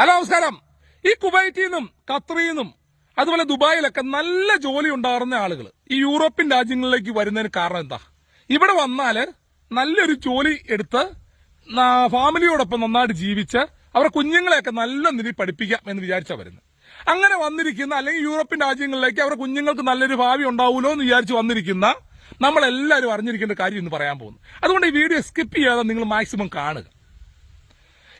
Hello നമസ്കാരം. ഈ കുവൈറ്റിൽ നിന്നും ഖത്തറിൽ നിന്നും അതുപോലെ ദുബായിലൊക്കെ നല്ല ജോലി ഉണ്ടാകുന്ന ആളുകൾ ഈ യൂറോപ്യൻ രാജ്യങ്ങളിലേക്ക് വരുന്നതിന് കാരണം എന്താ? ഇവിടെ വന്നാൽ നല്ലൊരു ജോലി എടുത്ത് ഫാമിലിയോടൊപ്പം നന്നായിട്ട് ജീവിച്ച് അവരുടെ കുഞ്ഞുങ്ങളെയൊക്കെ നല്ല നിലയിൽ പഠിപ്പിക്കാം എന്ന് വിചാരിച്ചാ വരുന്നത്. അങ്ങനെ വന്നിരിക്കുന്ന അല്ലെങ്കിൽ യൂറോപ്യൻ രാജ്യങ്ങളിലേക്ക് അവരുടെ കുഞ്ഞുങ്ങൾക്ക് നല്ലൊരു ഭാവി ഉണ്ടാവുമല്ലോ എന്ന് വിചാരിച്ച് വന്നിരിക്കുന്ന നമ്മളെല്ലാവരും അറിഞ്ഞിരിക്കേണ്ട കാര്യം എന്ന് പറയാൻ പോകുന്നു. അതുകൊണ്ട് ഈ വീഡിയോ സ്കിപ്പ് ചെയ്യാതെ നിങ്ങൾ മാക്സിമം കാണുക.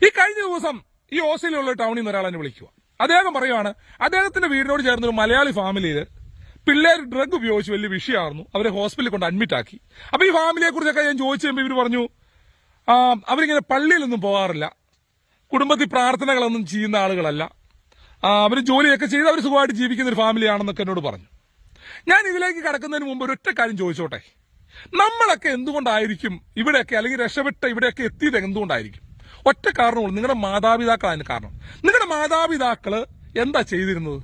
ഈ കഴിഞ്ഞ ദിവസം ഈ ഓസ്ട്രേലിയയിലുള്ള ടൗണിൽ നിന്ന് ഒരാൾ എന്നെ വിളിക്കുക അദ്ദേഹം പറയുവാണ് അദ്ദേഹത്തിന്റെ വീടിനോട് ചേർന്ന ഒരു മലയാളി ഫാമിലിയിൽ പിള്ളേർ ഡ്രഗ് ഉപയോഗിച്ച് വലിയ വിഷയമായിരുന്നു. അവരെ ഹോസ്പിറ്റലിൽ കൊണ്ട് അഡ്മിറ്റ് ആക്കി. അപ്പൊ ഈ ഫാമിലിയെ കുറിച്ചൊക്കെ ഞാൻ ചോദിച്ചു കഴിയുമ്പോൾ ഇവർ പറഞ്ഞു അവരിങ്ങനെ പള്ളിയിലൊന്നും പോകാറില്ല. കുടുംബത്തിൽ പ്രാർത്ഥനകളൊന്നും ചെയ്യുന്ന ആളുകളല്ല. അവർ ജോലിയൊക്കെ ചെയ്ത് അവർ സുഖമായിട്ട് ജീവിക്കുന്ന ഒരു ഫാമിലിയാണെന്നൊക്കെ എന്നോട് പറഞ്ഞു. ഞാൻ ഇതിലേക്ക് കടക്കുന്നതിന് മുമ്പ് ഒരൊറ്റ കാര്യം ചോദിച്ചോട്ടെ? നമ്മളൊക്കെ എന്തുകൊണ്ടായിരിക്കും ഇവിടെയൊക്കെ അല്ലെങ്കിൽ രക്ഷപ്പെട്ട ഇവിടെയൊക്കെ എത്തിയത് എന്തുകൊണ്ടായിരിക്കും? ഒറ്റ കാരണമുള്ളൂ നിങ്ങളുടെ മാതാപിതാക്കൾ അതിന് കാരണം. നിങ്ങളുടെ മാതാപിതാക്കൾ എന്താ ചെയ്തിരുന്നത്?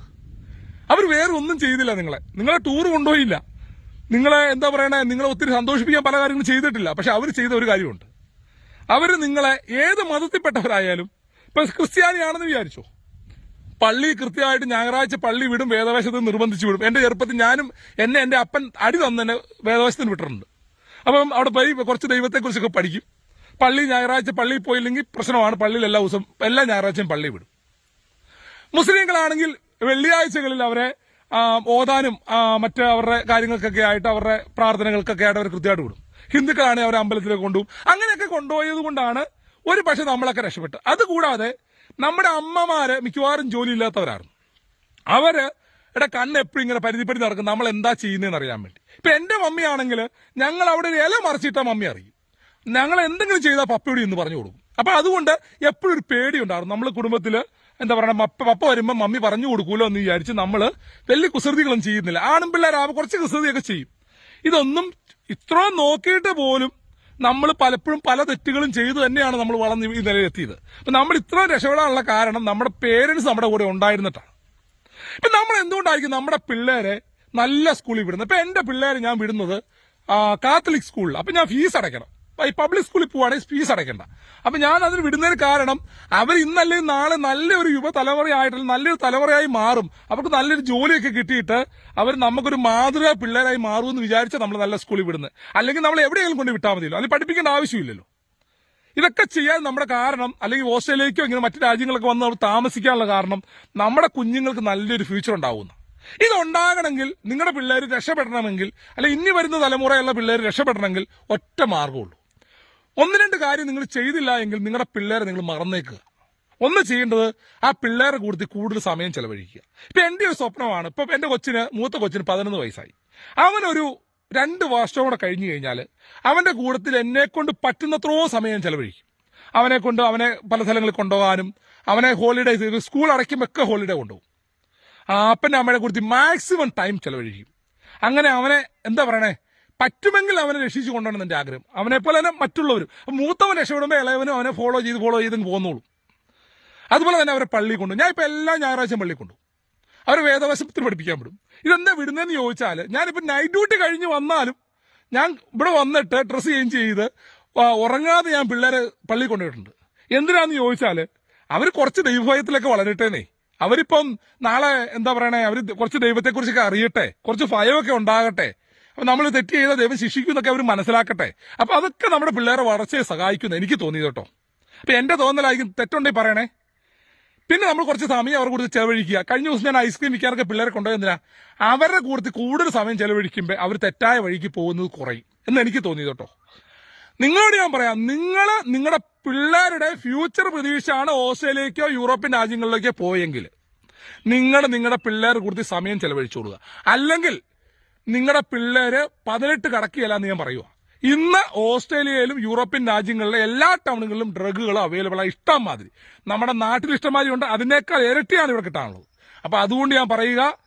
അവർ വേറെ ഒന്നും ചെയ്തില്ല നിങ്ങളെ. നിങ്ങളെ ടൂർ കൊണ്ടുപോയില്ല. നിങ്ങളെ എന്താ പറയണേ? നിങ്ങളെ ഒത്തിരി സന്തോഷിപ്പിക്കാൻ പല കാര്യങ്ങളും ചെയ്തിട്ടില്ല. പക്ഷെ അവർ ചെയ്ത ഒരു കാര്യമുണ്ട്. അവർ നിങ്ങളെ ഏത് മതത്തിൽപ്പെട്ടവരായാലും ഇപ്പൊ ക്രിസ്ത്യാനിയാണെന്ന് വിചാരിച്ചോ? പള്ളി കൃത്യമായിട്ട് ഞായറാഴ്ച പള്ളി വിടും വേദവേശത്തിൽ നിർബന്ധിച്ച് വിടും. എന്റെ ചെറുപ്പത്തിൽ ഞാനും എന്നെ എന്റെ അപ്പൻ അടി തന്നെ വേദവേശത്തിന് വിട്ടിട്ടുണ്ട്. അപ്പം അവിടെ പോയി കുറച്ച് ദൈവത്തെക്കുറിച്ചൊക്കെ പഠിക്കും. പള്ളി ഞായറാഴ്ച പള്ളിയിൽ പോയില്ലെങ്കിൽ പ്രശ്നമാണ്. പള്ളിയിൽ എല്ലാ ദിവസവും എല്ലാ ഞായറാഴ്ചയും പള്ളി വിടും. മുസ്ലിങ്ങളാണെങ്കിൽ വെള്ളിയാഴ്ചകളിൽ അവരെ ഓതാനും മറ്റ് അവരുടെ കാര്യങ്ങൾക്കൊക്കെ ആയിട്ട് അവരുടെ പ്രാർത്ഥനകൾക്കൊക്കെ ആയിട്ട് അവർ കൃത്യമായിട്ട് വിടും. ഹിന്ദുക്കളാണെങ്കിൽ അവരെ അമ്പലത്തിലേക്ക് കൊണ്ടുപോകും. അങ്ങനെയൊക്കെ കൊണ്ടുപോയത് കൊണ്ടാണ് ഒരു പക്ഷെ നമ്മളൊക്കെ രക്ഷപ്പെട്ടു അതുകൂടാതെ നമ്മുടെ അമ്മമാര് മിക്കവാറും ജോലി ഇല്ലാത്തവരായിരുന്നു. അവർ എടാ കണ്ണ് എപ്പോഴും ഇങ്ങനെ പരിധിപ്പെടുത്തി നടക്കും. നമ്മൾ എന്താ ചെയ്യുന്നതെന്ന് അറിയാൻ വേണ്ടി. ഇപ്പൊ എന്റെ മമ്മിയാണെങ്കിൽ ഞങ്ങൾ അവിടെ ഒരു ഇല മറിച്ചിട്ട മമ്മി അറിയും. ഞങ്ങൾ എന്തെങ്കിലും ചെയ്താൽ പപ്പയോട് എന്ന് പറഞ്ഞു കൊടുക്കും. അപ്പൊ അതുകൊണ്ട് എപ്പോഴും ഒരു പേടിയുണ്ടായിരുന്നു. നമ്മൾ കുടുംബത്തിൽ എന്താ പറയുക പപ്പ വരുമ്പോൾ മമ്മി പറഞ്ഞു കൊടുക്കൂലോ എന്ന് വിചാരിച്ച് നമ്മൾ വലിയ കുസൃതികളൊന്നും ചെയ്യുന്നില്ല. ആണും പിള്ളേരാകുമ്പോൾ കുറച്ച് കുസൃതിയൊക്കെ ചെയ്യും. ഇതൊന്നും ഇത്രയും നോക്കിയിട്ട് പോലും നമ്മൾ പലപ്പോഴും പല തെറ്റുകളും ചെയ്തു തന്നെയാണ് നമ്മൾ വളർന്ന് ഈ നിലയിലെത്തിയത്. അപ്പൊ നമ്മൾ ഇത്രയും രക്ഷപ്പെടാനുള്ള കാരണം നമ്മുടെ പേരൻസ് നമ്മുടെ കൂടെ ഉണ്ടായിരുന്നിട്ടാണ്. ഇപ്പൊ നമ്മൾ എന്തുകൊണ്ടായിരിക്കും നമ്മുടെ പിള്ളേരെ നല്ല സ്കൂളിൽ വിടുന്നത്? ഇപ്പൊ എന്റെ പിള്ളേരെ ഞാൻ വിടുന്നത് കാത്തലിക് സ്കൂളിൽ അപ്പൊ ഞാൻ ഫീസ് അടയ്ക്കണം. ഈ പബ്ലിക് സ്കൂളിൽ പോവാണെങ്കിൽ ഫീസ് അടയ്ക്കണ്ട. അപ്പൊ ഞാൻ അതിന് വിടുന്നതിന് കാരണം അവർ ഇന്നല്ലേ നാളെ നല്ലൊരു യുവതലമുറയായിട്ട് നല്ലൊരു തലമുറയായി മാറും. അവർക്ക് നല്ലൊരു ജോലിയൊക്കെ കിട്ടിയിട്ട് അവർ നമുക്കൊരു മാതൃക പിള്ളേരായി മാറുമെന്ന് വിചാരിച്ചാൽ നമ്മൾ നല്ല സ്കൂളിൽ വിടുന്നത്. അല്ലെങ്കിൽ നമ്മൾ എവിടെയെങ്കിലും കൊണ്ട് വിട്ടാൽ മതിയല്ലോ. അല്ലെങ്കിൽ പഠിപ്പിക്കേണ്ട ആവശ്യമില്ലല്ലോ. ഇതൊക്കെ ചെയ്യാൻ നമ്മുടെ കാരണം അല്ലെങ്കിൽ ഓസ്ട്രേലിയക്കോ ഇങ്ങനെ മറ്റു രാജ്യങ്ങളൊക്കെ വന്ന് താമസിക്കാനുള്ള കാരണം നമ്മുടെ കുഞ്ഞുങ്ങൾക്ക് നല്ലൊരു ഫ്യൂച്ചർ ഉണ്ടാവുന്നു. ഇതുണ്ടാകണമെങ്കിൽ നിങ്ങളുടെ പിള്ളേർ രക്ഷപ്പെടണമെങ്കിൽ അല്ലെ ഇനി വരുന്ന തലമുറയുള്ള പിള്ളേർ രക്ഷപ്പെടണമെങ്കിൽ ഒറ്റ മാർഗമുള്ളൂ. ഒന്ന് രണ്ട് കാര്യം നിങ്ങൾ ചെയ്തില്ല എങ്കിൽ നിങ്ങളുടെ പിള്ളേരെ നിങ്ങൾ മറന്നേക്കുക. ഒന്ന് ചെയ്യേണ്ടത് ആ പിള്ളേരെ കൂടുതൽ കൂടുതൽ സമയം ചെലവഴിക്കുക. ഇപ്പൊ എന്റെ ഒരു സ്വപ്നമാണ്. ഇപ്പൊ എന്റെ കൊച്ചിന് മൂത്ത കൊച്ചിന് പതിനൊന്ന് വയസ്സായി. അവനൊരു രണ്ട് വർഷം കൂടെ കഴിഞ്ഞു കഴിഞ്ഞാൽ അവന്റെ കൂട്ടത്തിൽ എന്നെ കൊണ്ട് പറ്റുന്നത്രോ സമയം ചെലവഴിക്കും. അവനെ കൊണ്ട് അവനെ പല സ്ഥലങ്ങളിൽ കൊണ്ടുപോകാനും അവനെ ഹോളിഡേ സ്കൂൾ അടയ്ക്കുമ്പോൾ ഹോളിഡേ കൊണ്ടുപോകും. അപ്പന്റെ അമ്മയുടെ കൂടുതൽ മാക്സിമം ടൈം ചെലവഴിക്കും. അങ്ങനെ അവനെ എന്താ പറയണേ? പറ്റുമെങ്കിൽ അവനെ രക്ഷിച്ചു കൊണ്ടുവരണം എന്റെ ആഗ്രഹം. അവനെ പോലെ തന്നെ മറ്റുള്ളവരും. മൂത്തവൻ രക്ഷപ്പെടുമ്പോൾ ഇളയവനും അവനെ ഫോളോ ചെയ്ത് ഫോളോ ചെയ്ത് പോന്നോളൂ. അതുപോലെ തന്നെ അവരെ പള്ളി കൊണ്ടു ഞാൻ ഇപ്പൊ എല്ലാ ഞായറാഴ്ചയും പള്ളി കൊണ്ടു അവരെ വേദവശത്തിൽ പഠിപ്പിക്കാൻ വിടും. ഇതെന്താ വിടുന്നതെന്ന് ചോദിച്ചാൽ ഞാനിപ്പോ നൈറ്റ് ഡ്യൂട്ടി കഴിഞ്ഞ് വന്നാലും ഞാൻ ഇവിടെ വന്നിട്ട് ഡ്രസ്സ് ചേഞ്ച് ചെയ്ത് ഉറങ്ങാതെ ഞാൻ പിള്ളേരെ പള്ളി കൊണ്ടുപോയിട്ടുണ്ട്. എന്തിനാന്ന് ചോദിച്ചാൽ അവർ കുറച്ച് ദൈവഭയത്തിലൊക്കെ വളരട്ടേനേ അവരിപ്പം നാളെ എന്താ പറയണേ? അവർ കുറച്ച് ദൈവത്തെക്കുറിച്ചൊക്കെ അറിയട്ടെ. കുറച്ച് ഭയമൊക്കെ ഉണ്ടാകട്ടെ. അപ്പൊ നമ്മൾ തെറ്റ് ചെയ്ത ദൈവം ശിക്ഷിക്കുന്നൊക്കെ അവർ മനസ്സിലാക്കട്ടെ. അപ്പൊ അതൊക്കെ നമ്മുടെ പിള്ളേരെ വളർച്ചയെ സഹായിക്കുന്നു എനിക്ക് തോന്നിയത് കേട്ടോ. അപ്പൊ എന്റെ തോന്നലായിരിക്കും തെറ്റുണ്ടെങ്കിൽ പറയണേ. പിന്നെ നമ്മൾ കുറച്ച് സമയം അവരുടെ കൂടുതൽ ചെലവഴിക്കുക. കഴിഞ്ഞ ദിവസം ഞാൻ ഐസ്ക്രീം വിൽക്കാനൊക്കെ പിള്ളേരെ കൊണ്ടുപോയെന്തിനാ അവരുടെ കൂടുതൽ കൂടുതൽ സമയം ചെലവഴിക്കുമ്പോൾ അവർ തെറ്റായ വഴിക്ക് പോകുന്നത് കുറയും എന്ന് എനിക്ക് തോന്നി കേട്ടോ. നിങ്ങളോട് ഞാൻ പറയാം നിങ്ങൾ നിങ്ങളുടെ പിള്ളേരുടെ ഫ്യൂച്ചർ പ്രതീക്ഷയാണ് ഓസ്ട്രേലിയക്കോ യൂറോപ്യൻ രാജ്യങ്ങളിലേക്കോ പോയെങ്കിൽ നിങ്ങൾ നിങ്ങളുടെ പിള്ളേർ കൂടുതൽ സമയം ചെലവഴിച്ചു കൊടുക്കുക. അല്ലെങ്കിൽ നിങ്ങളുടെ പിള്ളേര് പതിനെട്ട് കടക്കുകയല്ല എന്ന് ഞാൻ പറയുക ഇന്ന് ഓസ്ട്രേലിയയിലും യൂറോപ്യൻ രാജ്യങ്ങളിലെ എല്ലാ ടൗണുകളിലും ഡ്രഗുകൾ അവൈലബിൾ ആണ് ഇഷ്ടം മാതിരി. നമ്മുടെ നാട്ടിൽ ഇഷ്ടം ഇഷ്ടംമാതിരി ഉണ്ട്. അതിനേക്കാൾ ഇരട്ടിയാണ് ഇവിടെ കിട്ടാനുള്ളത്. അപ്പൊ അതുകൊണ്ട് ഞാൻ പറയുക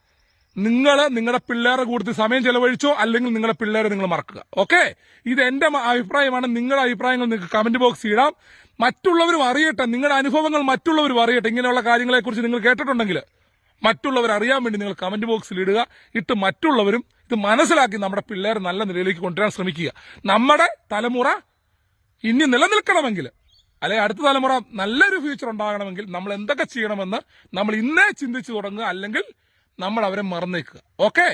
നിങ്ങൾ നിങ്ങളുടെ പിള്ളേരെ കൂടുതൽ സമയം ചെലവഴിച്ചോ അല്ലെങ്കിൽ നിങ്ങളുടെ പിള്ളേരെ നിങ്ങൾ മറക്കുക. ഓക്കെ? ഇത് എന്റെ അഭിപ്രായമാണ്. നിങ്ങളുടെ അഭിപ്രായങ്ങൾ നിങ്ങൾക്ക് കമന്റ് ബോക്സിൽ ഇടാം. മറ്റുള്ളവരും അറിയട്ടെ. നിങ്ങളുടെ അനുഭവങ്ങൾ മറ്റുള്ളവരും അറിയട്ടെ. ഇങ്ങനെയുള്ള കാര്യങ്ങളെക്കുറിച്ച് നിങ്ങൾ കേട്ടിട്ടുണ്ടെങ്കിൽ മറ്റുള്ളവർ അറിയാൻ വേണ്ടി നിങ്ങൾ കമന്റ് ബോക്സിൽ ഇടുക. ഇട്ട് മറ്റുള്ളവരും ഇത് മനസ്സിലാക്കി നമ്മുടെ പിള്ളേരെ നല്ല നിലയിലേക്ക് കൊണ്ടുവരാൻ ശ്രമിക്കുക. നമ്മുടെ തലമുറ ഇനി നിലനിൽക്കണമെങ്കിൽ അല്ലെങ്കിൽ അടുത്ത തലമുറ നല്ലൊരു ഫ്യൂച്ചർ ഉണ്ടാകണമെങ്കിൽ നമ്മൾ എന്തൊക്കെ ചെയ്യണമെന്ന് നമ്മൾ ഇന്നേ ചിന്തിച്ചു തുടങ്ങുക. അല്ലെങ്കിൽ നമ്മൾ അവരെ മറന്നേക്കുക. ഓക്കെ